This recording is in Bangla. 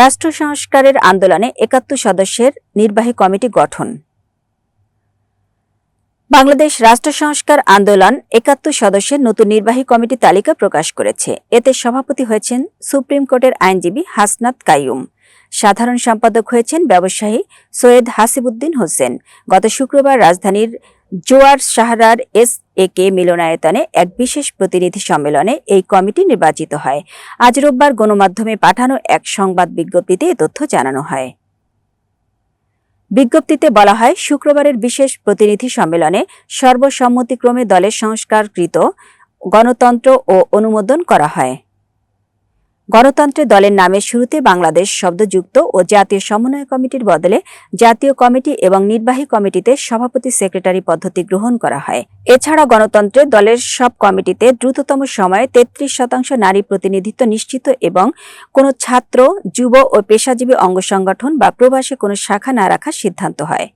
রাষ্ট্র সংস্কারের আন্দোলনে একাত্তর সদস্যের নির্বাহী কমিটি গঠন। বাংলাদেশ রাষ্ট্র সংস্কার আন্দোলন একাত্তর সদস্যের নতুন নির্বাহী কমিটি তালিকা প্রকাশ করেছে। এতে সভাপতি হয়েছেন সুপ্রিম কোর্টের আইনজীবী হাসনাত কাইয়ুম। সাধারণ সম্পাদক হয়েছেন ব্যবসায়ী সৈয়দ হাসিবুদ্দিন হোসেন। গত শুক্রবার রাজধানীর জোয়ার সাহারার এস এ কে মিলনায়তনে এক বিশেষ প্রতিনিধি সম্মেলনে এই কমিটি নির্বাচিত হয়। আজ রোববার গণমাধ্যমে পাঠানো এক সংবাদ বিজ্ঞপ্তিতে এ তথ্য জানানো হয়। বিজ্ঞপ্তিতে বলা হয়, শুক্রবারের বিশেষ প্রতিনিধি সম্মেলনে সর্বসম্মতিক্রমে দলের সংস্কারকৃত গণতন্ত্র ও অনুমোদন করা হয়। গণতন্ত্রের দলের নামের শুরুতে বাংলাদেশ শব্দযুক্ত ও জাতীয় সমন্বয় কমিটির বদলে জাতীয় কমিটি এবং নির্বাহী কমিটিতে সভাপতি সেক্রেটারি পদ্ধতি গ্রহণ করা হয়। এছাড়া গণতন্ত্রে দলের সব কমিটিতে দ্রুততম সময়ে তেত্রিশ শতাংশ নারী প্রতিনিধিত্ব নিশ্চিত এবং কোনো ছাত্র, যুব ও পেশাজীবী অঙ্গ সংগঠন বা প্রবাসী কোনো শাখা না রাখার সিদ্ধান্ত হয়।